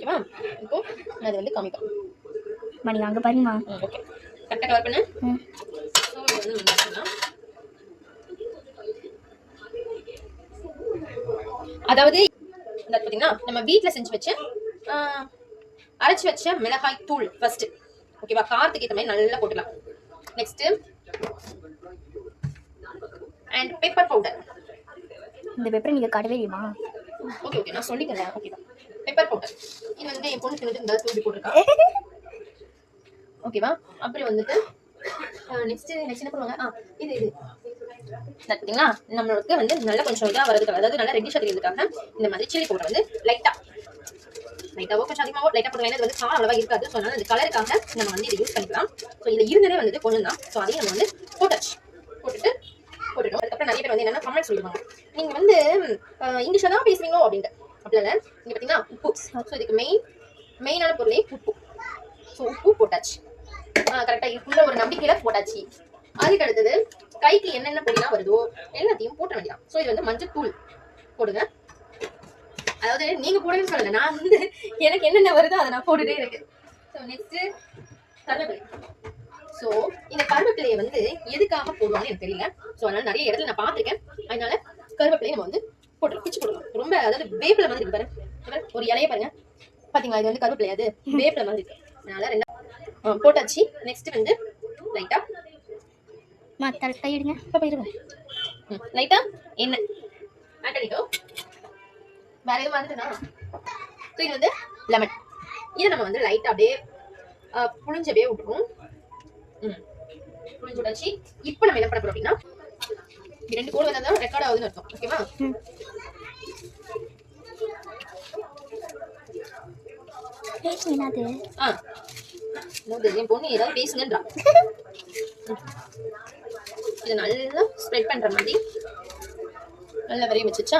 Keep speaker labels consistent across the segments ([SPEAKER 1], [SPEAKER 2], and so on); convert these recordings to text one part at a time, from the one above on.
[SPEAKER 1] ஓகேவா? இப்போ அதை வந்து காமிப்பேன்
[SPEAKER 2] மணி அங்கே பாருங்கம்மா.
[SPEAKER 1] ஓகே. கரெக்டாக கவர் பண்ணு. அதாவது இந்த பார்த்தீங்கன்னா நம்ம வீட்டில் செஞ்சு வச்ச அரைச்சு வச்ச மிளகாய் தூள் ஃபர்ஸ்ட் ஓகேவா? காரத்துக்கு ஏற்ற மாதிரி நல்லா போட்டுக்கலாம். நெக்ஸ்ட் அண்ட் பெப்பர் பவுடர்
[SPEAKER 2] இந்த பெப்பரை நீங்கள் இல்லையுமா
[SPEAKER 1] ஓகே ஓகே நான் சொல்லிக்கிறேன். ஓகே தான். பெப்பர் பவுடர் இது வந்து என் பொண்ணு வந்து இந்த போட்டிருக்கா. ஓகேவா அப்புறம் வந்துட்டு நெக்ஸ்ட் நெக்ஸ்ட் என்ன பண்ணுவாங்க ஆ இது இது. பார்த்தீங்களா நம்மளுக்கு வந்து நல்லா கொஞ்சம் இதாக வரதுக்காக அதாவது நல்லா ரெட்டிஷாக தெரியறதுக்காக இந்த மாதிரி சில்லி பவுடர் வந்து லைட்டாக லைட்டாவோ கொஞ்சம் அதிகமாவோ லைட்டாக போடுவாங்க இது வந்து காரம் அளவாக இருக்காது. ஸோ அதனால் அந்த கலருக்காக நம்ம வந்து இதை யூஸ் பண்ணிக்கலாம். ஸோ இதில் இருந்ததே வந்துட்டு கொஞ்சம் தான் ஸோ அதையும் நம்ம வந்து போட்டாச்சு. போட்டுட்டு போட்டுட்டோம். அதுக்கப்புறம் நிறைய பேர் வந்து என்னன்னா கமெண்ட் சொல்லுவாங்க நீங்கள் வந்து இங்கிலீஷில் தான் பேசுவீங்களோ அப்படின்ட்டு. அப்படி இல்லை உப்பு. ஸோ இதுக்கு மெயின் மெயினான பொருளே உப்பு. ஸோ உப்பு போட்டாச்சு. கரெக்டாக இதுக்குள்ள ஒரு நம்பிக்கையில போட்டாச்சு. அதுக்கு அடுத்தது கைக்கு என்னென்ன பொடிலாம் வருதோ எல்லாத்தையும் போட்ட வேண்டியதான் ஸோ இது வந்து மஞ்சள் தூள் போடுங்க. அதாவது நீங்க போடுங்கன்னு சொல்லல. நான் வந்து எனக்கு என்னென்ன வருதோ அதை நான் போட்டுட்டே இருக்கேன். ஸோ நெக்ஸ்ட் கருவேப்பிலை. ஸோ இந்த கருவேப்பிலையை வந்து எதுக்காக போடுவாங்கன்னு எனக்கு தெரியல. ஸோ அதனால நிறைய இடத்துல நான் பார்த்துருக்கேன். அதனால கருவேப்பிலையை நம்ம வந்து போட்டுருவோம் பிச்சு போடுவோம் ரொம்ப அதாவது வேப்பிலை மாதிரி இருக்கு பாருங்க. ஒரு இலைய பாருங்க. பாத்தீங்களா இது வந்து கருவேப்பிலை அது வேப்பிலை மாதிரி இருக்கு. அதனால ரெண்டா போட்டாச்சு. நெக்ஸ்ட் வந்து லைட்டா
[SPEAKER 2] மா தலை கையிடுங்க
[SPEAKER 1] பாப்பா இருங்க. லைட்டா எண்ணெய் ஆட் பண்ணிட்டோம் வேற எதுவும் வந்துட்டுனா ஸோ இது வந்து லெமன் இதை நம்ம வந்து லைட்டா அப்படியே ஆ, புளிஞ்சவே விட்டுருவோம். ம் புளிஞ்சு விட்டாச்சு. இப்போ நம்ம என்ன பண்ண போறோம் அப்படின்னா ரெண்டு கோடு வந்தா தான் ரெக்கார்ட் ஆகுதுன்னு அர்த்தம். ஓகேவா
[SPEAKER 2] என்னது?
[SPEAKER 1] ஆ. என் பொண்ணு ஏதாவது பேசுங்கன்றா. இதை நல்லா ஸ்ப்ரெட் பண்ற மாதிரி நல்லா வரைய வச்சுச்சா?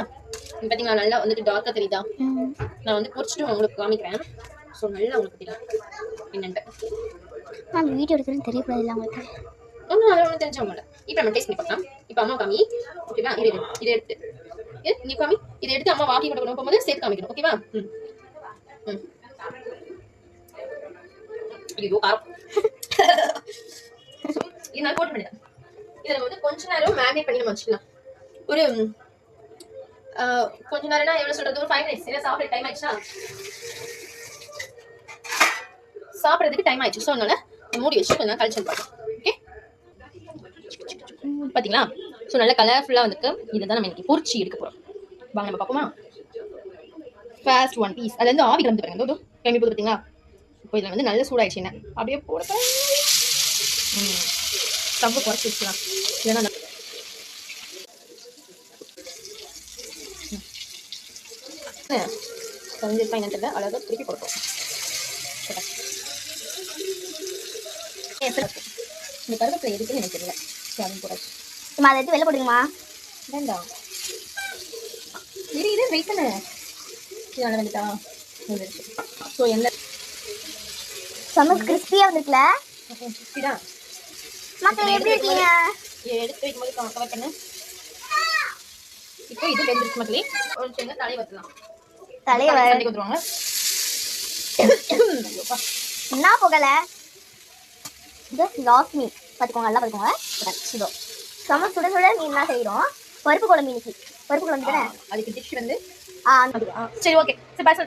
[SPEAKER 1] பார்த்தீங்களா நல்லா வந்துட்டு டார்க்காக தெரியுதா? நான் வந்து பொரிச்சிட்டு உங்களுக்கு காமிக்கிறேன். ஸோ நல்லா உங்களுக்கு தெரியும். என்னன்ட்டு.
[SPEAKER 2] மேம் வீடியோ எடுக்கிறேன்னு தெரியக்கூடாது உங்களுக்கு
[SPEAKER 1] ஒன்றும் அதில் ஒன்றும் தெரிஞ்சவங்க இல்லை. இப்போ நம்ம டேஸ்ட் பண்ணி பார்க்கலாம். இப்போ அம்மா காமி. ஓகேவா இது இதை எடுத்து. நீ காமி. இதை எடுத்து அம்மா வாக்கி கொடுக்கணும் போகும்போது சேர்த்து காமிக்கணும். ஓகேவா ம். ம். ஐயோ காரம். இது நான் போட்டு பண்ணிட்டேன் இதை நம்ம வந்து கொஞ்ச நேரம் மேரினேட் பண்ணி நம்ம வச்சுக்கலாம். ஒரு கொஞ்ச நேரம்னா எவ்வளோ சொல்கிறது ஒரு ஃபைவ் மினிட்ஸ் ஏன்னா சாப்பிட டைம் ஆயிடுச்சா? சாப்பிட்றதுக்கு டைம் ஆயிடுச்சு. ஸோ அதனால மூடி வச்சு கொஞ்சம் கழிச்சு பார்க்கலாம். பார்த்தீங்களா ஸோ நல்ல கலர்ஃபுல்லாக வந்துருக்கு. இதை தான் நம்ம இன்றைக்கி பொறிச்சி எடுக்க போகிறோம் வாங்க நம்ம பார்ப்போமா? ஃபர்ஸ்ட் ஒன் பீஸ் அதுல வந்து ஆவி கிளம்பி பாருங்க. கிளம்பி போது பார்த்தீங்களா இப்போ இதில் வந்து நல்ல சூடாயிடுச்சு என்ன? அப்படியே போட ஸ்டவ் குறைச்சி வச்சுக்கலாம். இல்லைன்னா அந்த- என்னன்னு தெரியல. அழகாக திருப்பி கொடுப்போம் இந்த கருவேப்பிலை எதுக்குன்னு எனக்கு தெரியல. அதுவும் போடாச்சு
[SPEAKER 2] அம்மா அதை எடுத்து வெளில போடுங்கம்மா
[SPEAKER 1] வேண்டாம் இரு இரு வெயிட் பண்ணு. இது நல்லா வந்துட்டா ஸோ எந்த
[SPEAKER 2] செம்ம கிறிஸ்பியாக வந்திருக்குல.
[SPEAKER 1] இதான்
[SPEAKER 2] மக்கள் எப்படி இருக்கீங்க?
[SPEAKER 1] எடுத்து வைக்கும்போது கவர் பண்ணு. இப்போ இது வெந்துருச்சு மக்களே. ஒரு சின்ன தலை வத்தலாம்.
[SPEAKER 2] தலைவர்
[SPEAKER 1] சண்டைக்கு வந்துருவாங்க.
[SPEAKER 2] என்ன போகல? இது லாஸ்ட் மீன் பார்த்துக்கோங்க நல்லா பார்த்துக்கோங்க இதோ செம்ம சுட சுட மீன் தான் செய்கிறோம் பருப்பு குழம்பு இன்னைக்கு. பருப்பு குழம்பு தானே?
[SPEAKER 1] அதுக்கு டிஷ் வந்து ஆ சரி ஓகே சரி பாய்